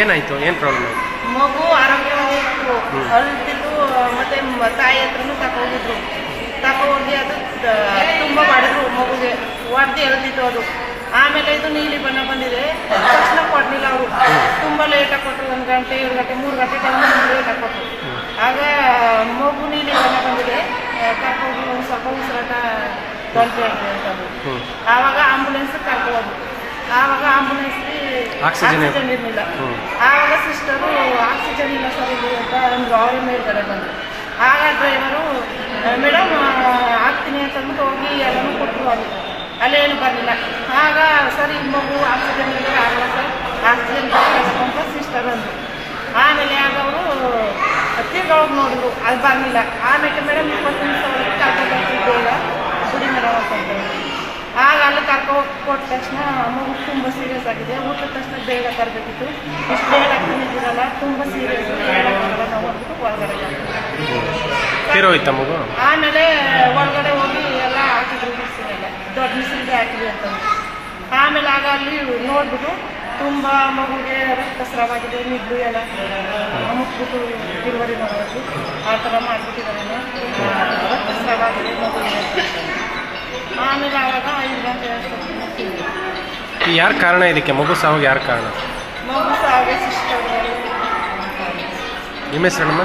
ಏನಾಯಿತು? ಏನು ಪ್ರಾಬ್ಲಮ್ ಆಯ್ತು ಮಗು ಆರೋಗ್ಯವಾಗಿತ್ತು ಅಳ್ತಿತ್ತು ಮತ್ತೆ ತಾಯಿ ಹತ್ರನೂ ತಗೋಗಿದ್ರು ತಗೋಗಿ ಅದು ತುಂಬ ಮಾಡಿದ್ರು ಮಗುಗೆ. ಹೊಡೆದು ಎಳ್ತಿತ್ತು ಅದು. ಆಮೇಲೆ ಇದು ನೀಲಿ ಬಣ್ಣ ಬಂದಿದೆ. ತಕ್ಷಣ ಕೊಡ್ಲಿಲ್ಲ ಅವರು. ತುಂಬ ಲೇಟಾಗಿ ಕೊಟ್ಟರು ಒಂದು ಗಂಟೆ ಎರಡು ಗಂಟೆ ಮೂರು ಗಂಟೆ ಟೈಮ್ ಲೇಟಾಗಿ ಕೊಟ್ಟರು ಆಗ ಮಗು ನೀಲಿ ಬಣ್ಣ ಬಂದಿದೆ. ಕರ್ಕೋಗಿ ಒಂದು ಸ್ವಲ್ಪ ಉಸಿರಾಟ ಗಂಟೆ ಆಗಿದೆ ಅದು. ಆವಾಗ ಆಂಬುಲೆನ್ಸ್ ಕರ್ಕೋದು ಆವಾಗ ಆಂಬುಲೆನ್ಸ್ ಆಕ್ಸಿಜನ್ ಇರ್- ಆಕ್ಸಿಜನ್ ಇರಲಿಲ್ಲ. ಆವಾಗ ಸಿಸ್ಟರು ಆಕ್ಸಿಜನ್ ಇಲ್ಲ ಸರ್ ಇಲ್ಲಿ ಅಂತ ಒಂದು ಅವರ ಮೇಲ್ಗಡೆ ಬಂದು. ಆಗ ಡ್ರೈವರು ಮೇಡಮ್ ಹಾಕ್ತೀನಿ ಅಂತಂದ್ಬಿಟ್ಟು ಹೋಗಿ ಎಲ್ಲನೂ ಕೊಟ್ಟರು ಅಲ್ಲಿ. ಅಲ್ಲೇನು ಬರಲಿಲ್ಲ. ಆಗ ಸರ್ ಈ ಮಗು ಆಕ್ಸಿಜನ್ ಇಲ್ಲದೆ ಆಗಲ್ಲ ಸರ್ ಆಕ್ಸಿಜನ್ ಅಂತ ಸಿಸ್ಟರ್ ಅಂದರು. ಆಮೇಲೆ ಆಗ ಅವರು ತಿರ್ಗೋಗಿ ನೋಡಿದ್ರು. ಅದು ಬರಲಿಲ್ಲ. ಆಮೇಲೆ ಮೇಡಮ್ ಇಪ್ಪತ್ತು ನಿಮಿಷ ಒಳಗೆ ಕರ್ಕೊಂಡು ಬರ್ತಿದ್ದೇಗ ಗುಡಿ ಮೇಡಮ್ ಅಂತಂದ್ರು ಆಗ ಅಲ್ಲಿ ಕರ್ಕೊ ಹೋಗಿ ಕೊಟ್ಟ ತಕ್ಷಣ ಮಗು ತುಂಬ ಸೀರಿಯಸ್ ಆಗಿದೆ. ಊಟದ ತಕ್ಷಣ ಬೇಗ ತರಬೇಕಿತ್ತು. ಇಷ್ಟು ಬೇಗ ಆಗ್ತಿದ್ದೀರಲ್ಲ ತುಂಬ ಸೀರಿಯಸ್ ಹೇಳೋಕ್ಕಾಗಲ್ಲ ನಾವು ಅಂದ್ಬಿಟ್ಟು ಒಳಗಡೆ. ತೀರೋಯ್ತ ಮಗು? ಆಮೇಲೆ ಒಳಗಡೆ ಹೋಗಿ ಎಲ್ಲ ಹಾಕಿದ್ರು ಮಿಷಿನೆಲ್ಲ ದೊಡ್ಡ ಮಿಷಿನ್ಗೆ ಹಾಕಿದ್ವಿ ಅಂತ ಆಮೇಲೆ ಆಗ ಅಲ್ಲಿ ನೋಡ್ಬಿಟ್ಟು ತುಂಬ ಮಗುಗೆ ರಕ್ತಸ್ರಾವಾಗಿದೆ ನಿದ್ದು ಎಲ್ಲ ಮುಟ್ಬಿಟ್ಟು ಡೆಲಿವರಿ ಮಾಡೋದು ಆ ಥರ ಮಾಡಿಬಿಟ್ಟಿದ್ದಾರೆ. ರಕ್ತಸ್ರಾವಾಗಿದೆ ಮಗುವಿಗೆ ಆಮೇಲೆ ಆವಾಗ ಐದು ಗಂಟೆ ಅಷ್ಟೊತ್ತಿಗೆ ಈ ಯಾರು ಕಾರಣ ಇದಕ್ಕೆ? ಮಗು ಸಾವಿಗೆ ಯಾರು ಕಾರಣ? ನಿಮ್ಮ ಹೆಸರಮ್ಮ